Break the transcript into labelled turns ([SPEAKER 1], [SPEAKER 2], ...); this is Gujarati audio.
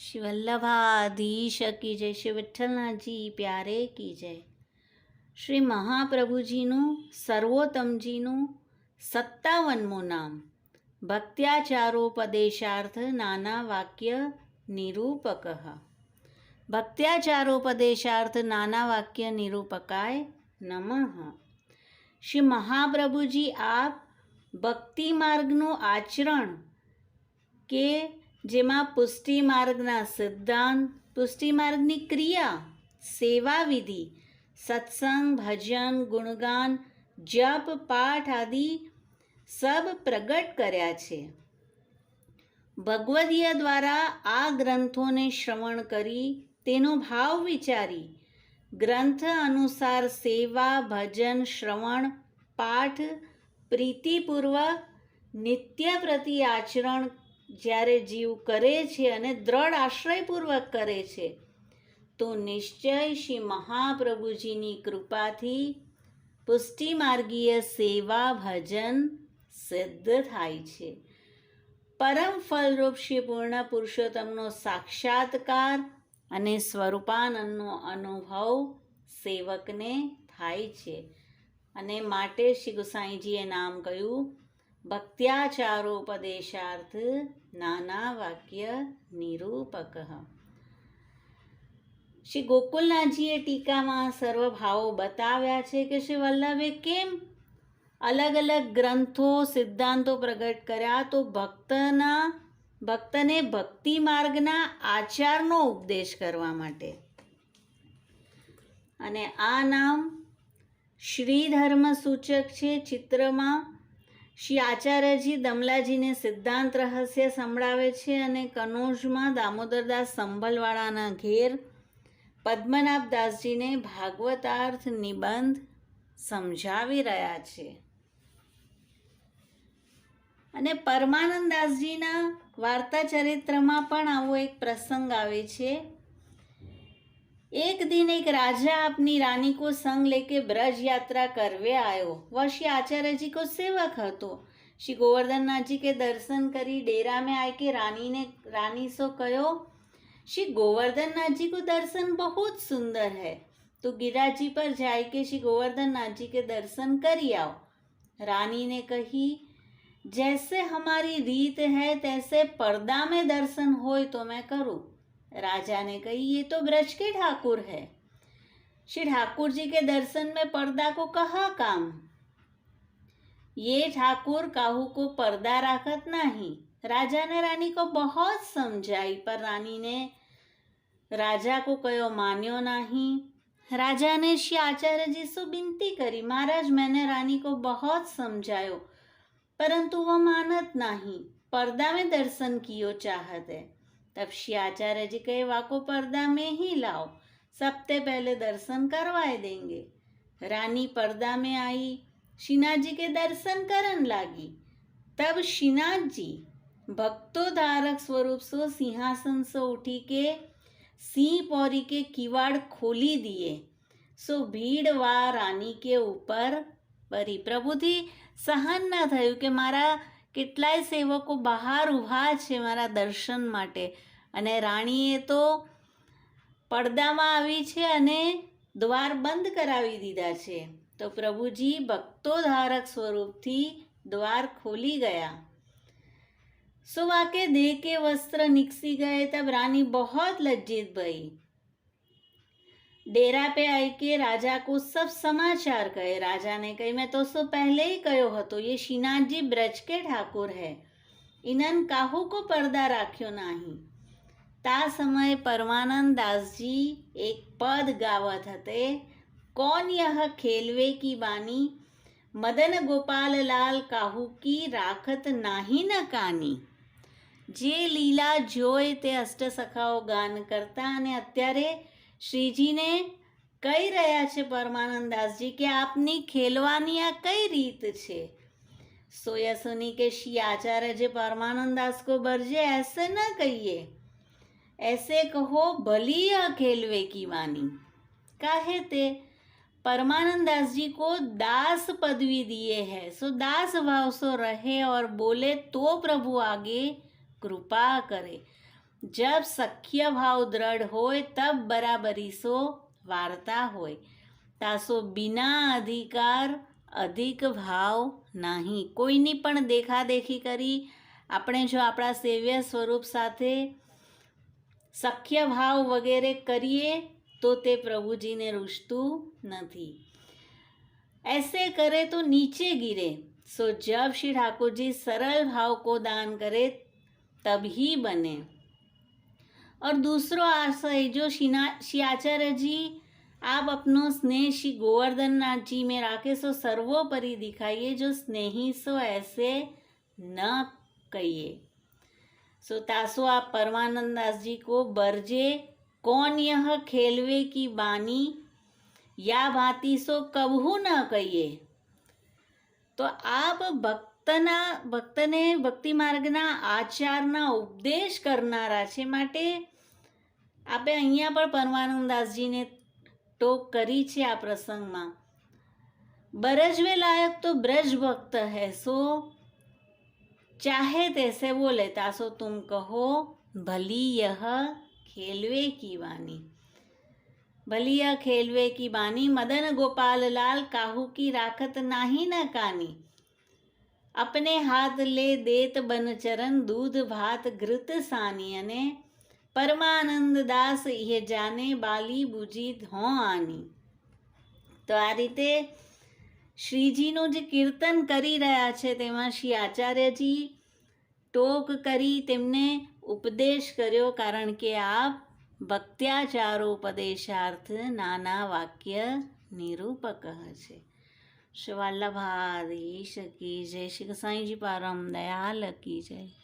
[SPEAKER 1] શ્રી વલ્લભાધીશ કી જય, શ્રી વિઠ્ઠલનાથજી પ્યારે કી જય. શ્રી મહાપ્રભુજીનું, સર્વોત્તમજીનું, સત્તાવનમું નામ. ભક્ત્યાચારોપદેશાર્થ નાના વાક્ય નિરૂપક. ભક્ત્યાચારોપદેશાર્થ નાના વાક્ય નિરૂપકાય નમઃ. શ્રી મહાપ્રભુજી આપ ભક્તિ માર્ગનું આચરણ કે જેમાં પુષ્ટિ માર્ગના સિદ્ધાંત, પુષ્ટિ માર્ગની ક્રિયા, સેવા વિધિ, સત્સંગ, ભજન, ગુણગાન, જપ, પાઠ આદિ સબ પ્રગટ કર્યા છે. ભગવદીય દ્વારા આ ગ્રંથોને શ્રવણ કરી, તેનો ભાવ વિચારી, ગ્રંથ અનુસાર સેવા, ભજન, શ્રવણ, પાઠ, પ્રીતિપૂર્વક, નિત્ય પ્રતિ આચરણ જ્યારે જીવ કરે છે અને દ્રઢ આશ્રયપૂર્વક કરે છે, તો નિશ્ચય શ્રી મહાપ્રભુજીની કૃપાથી પુષ્ટિમાર્ગીય સેવા ભજન સિદ્ધ થાય છે. પરમ ફલરૂપ શ્રી પૂર્ણ પુરુષોત્તમનો સાક્ષાત્કાર અને સ્વરૂપાનંદનો અનુભવ સેવકને થાય છે. અને માટે શ્રી ગુસાઈજીએ નામ કહ્યું ભક્ત્યાચારોપદેશાર્થ નાના વાક્ય નિરૂપક શ્રી ગોકુલનાથજીએ ટીકામાં સર્વ ભાવો બતાવ્યા છે કે શ્રી વલ્લભે કેમ અલગ અલગ ગ્રંથો, સિદ્ધાંતો પ્રગટ કર્યા? તો ભક્તના, ભક્તને ભક્તિ માર્ગના આચારનો ઉપદેશ કરવા માટે. અને આ નામ શ્રી ધર્મ સૂચક છે ચિત્રમાં શ્રી આચાર્યજી દમલાજીને સિદ્ધાંત રહસ્ય સંભળાવે છે અને કનોજમાં દામોદરદાસ સંભલવાળાના ઘેર પદ્મનાભ દાસજીને ભાગવતાર્થ નિબંધ સમજાવી રહ્યા છે. અને પરમાનંદાસજીના વાર્તા ચરિત્રમાં પણ આવો એક પ્રસંગ આવે છે. एक दिन एक राजा अपनी रानी को संग लेके ब्रज यात्रा करवे आयो वह श्री आचार्य जी को सेवक હતો શ્રી ગોવર્ધનનાથજી કે દર્શન કરી डेरा में आए के रानी ने रानी सो कहो श्री गोवर्धन जी को दर्शन बहुत सुंदर है तो गिरिराज जी पर जाए के श्री गोवर्धन नाथ जी के दर्शन करी आओ रानी ने कही जैसे हमारी रीत है तैसे पर्दा में दर्शन होए तो मैं करूं राजा ने कही, ये तो ब्रज के ठाकुर है। श्री ठाकुर जी के दर्शन में पर्दा को कहा काम? ये ठाकुर काहू को पर्दा राखत नहीं। राजा ने रानी को बहुत समझाई, पर रानी ने राजा को कहो मान्यो नहीं। राजा ने श्री आचार्य जी से विनती करी, महाराज, मैंने रानी को बहुत समझायो, परंतु वह मानत नहीं। पर्दा में दर्शन कियो चाहत है। तब श्री आचार्य जी कहे वाको पर्दा में ही लाओ सबसे पहले दर्शन करवाए देंगे रानी पर्दा में आई श्रीनाथ जी के दर्शन करन लागी तब श्रीनाथ जी भक्तो धारक स्वरूप सो सिंहासन से उठी के सिंह पौरी के किवाड़ खोली दिए सो ભીડ વા રાની કે ઉપર પરી પ્રભુથી સહન ન થયું કે મારા કેટલાય સેવકો બહાર ઊભા છે મારા દર્શન માટે અને રાણીએ તો પડદામાં આવી છે અને દ્વાર બંધ કરાવી દીધા છે તો પ્રભુજી ભક્તોધારક સ્વરૂપથી દ્વાર ખોલી ગયા सुबह के देह के वस्त्र निकसी गए तब रानी बहुत लज्जित भई डेरा पे आई के राजा को सब समाचार कहे। राजा ने कही, मैं तो सो पहले ही कहो हो तो ये श्रीनाथ जी ब्रज के ठाकुर है। इनन काहू को पर्दा राख्यो नहीं? ता समय परमानंद दास जी एक पद गावत हते। कौन यह खेलवे की बानी? मदन गोपाल लाल काहू की राखत नाही न कानी। जे लीला जो ते अष्ट सखाओ गान करता ने अत्यारे શ્રીજીને કહી રહ્યા છે પરમાનંદ દાસજી કે આપની ખેલવાની આ કઈ રીત છે સોયા સુની કે શ્રી आचार्य जे परमानंद दास को बरजे ऐसे न कहिए ऐसे कहो भली यह खेलवे की वानी काहे ते परमानंद दास जी को दास पदवी दिए है सो दास भाव सो रहे और बोले तो प्रभु आगे कृपा करे જબ સખ્ય ભાવ દ્રઢ હોય, તબ બરાબરી સો વાર્તા હોય. તાસો બિના અધિકાર અધિક ભાવ નહીં. કોઈની પણ દેખાદેખી કરી, આપણે જો આપણા સેવ્ય સ્વરૂપ સાથે સખ્ય ભાવ વગેરે કરીએ, તો તે પ્રભુજીને રૂચતું નથી. એસે કરે તો નીચે ગીરે. સો જબ શ્રી ઠાકોરજી સરળ ભાવ કો દાન કરે તબહી બને. और दूसरो आशय जो श्रीना श्री आचार्य जी आप अपनो स्नेह श्री गोवर्धन नाथ जी में राखे सो सर्वोपरि दिखाइए जो स्नेही सो ऐसे न कहिए सो तासो आप परमानंद दास जी को बरजे कौन यह खेलवे की बानी યા ભાતી સો કબહુ ન કહીએ તો આપ ભક્તના ભક્તને ભક્તિ માર્ગના આચારના ઉપદેશ કરનારા છે માટે આપે અહીંયા પણ પરમાનંદાસજીને ટોક કરી છે આ પ્રસંગમાં બરજવે લાયક તો બ્રજ ભક્ત હૈ સો ચાહે તૈસે બોલે તાસો તુમ કહો ભલી યહ ખેલવે કી વાણી भलिया खेलवे की बानी मदन गोपाल लाल काहू की राखत नाही न कानी अपने हाथ ले देत बन चरण दूध भात घृत सानी અને પરમાનંદ દાસ એ જાને બાલી બુજી ધો આની. તો આ રીતે શ્રીજીનું જે કીર્તન કરી રહ્યા છે, તેમાં શ્રી આચાર્યજી ટોક કરી તેમને ઉપદેશ કર્યો, કારણ કે આપ ભક્ત્યાચારોપદેશાર્થ નાના વાક્ય નિરૂપક છે. શ્રી વલ્લભાધીશ શકી જય શ્રી સાંઈજી, પારમ દયાલ કી જય.